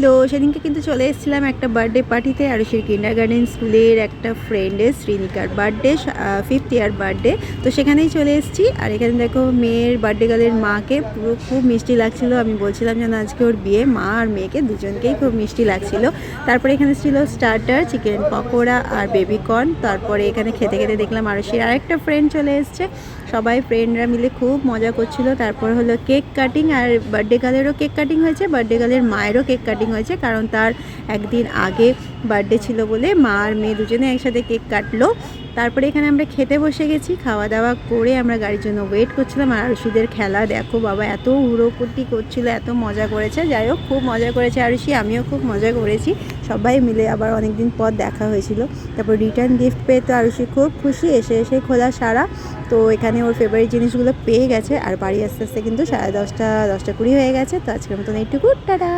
Hello সেদিনকে কিন্তু চলে এসেছিলাম একটা বার্থডে পার্টিতে আর সেই কিন্ডার গার্ডেন স্কুলের একটা ফ্রেন্ডের শ্রীনিকার বার্থডে ফিফথ ইয়ার বার্থডে তো সেখানেই চলে এসেছি। আর এখানে দেখো মেয়ের বার্থডে গার্লের মাকে পুরো খুব মিষ্টি লাগছিল। আমি বলছিলাম যেন আজকে ওর বিয়ে, মা আর মেয়েকে দুজনকেই খুব মিষ্টি লাগছিল। তারপরে এখানে ছিল স্টার্টার চিকেন পকোড়া আর বেবিকর্ন তারপরে এখানে খেতে খেতে দেখলাম আরও সে আরেকটা ফ্রেন্ড চলে এসছে। সবাই ফ্রেন্ডরা মিলে খুব মজা করছিল। তারপর হলো কেক কাটিং আর বার্থডে গার্লেরও কেক কাটিং হয়েছে বার্থডে গার্লের মায়েরও কেক কাটিং হয়েছে, কারণ তার একদিন আগে বার্থডে ছিল বলে মা আর মেয়ে দুজনে একসাথে কেক কাটলো। তারপরে এখানে আমরা খেতে বসে গেছি খাওয়া দাওয়া করে আমরা গাড়ির জন্য ওয়েট করছিলাম। আর আরুষিদের খেলা, দেখো বাবা, এত উড়োকুটি করছিল, এত মজা করেছে। যাই হোক, খুব মজা করেছে আরুষি, আমিও খুব মজা করেছি। সবাই মিলে আবার অনেক দিন পর দেখা হয়েছিল। তারপর রিটার্ন গিফট পেয়ে তো আরুষি খুব খুশি, এসে এসে খোলা সারা। তো এখানে ওর ফেভারিট জিনিসগুলো পেয়ে গেছে। আর বাড়ি আস্তে আস্তে কিন্তু সাড়ে দশটা দশটা কুড়ি হয়ে গেছে। তো আজকের মতন এইটুকু, টাটা!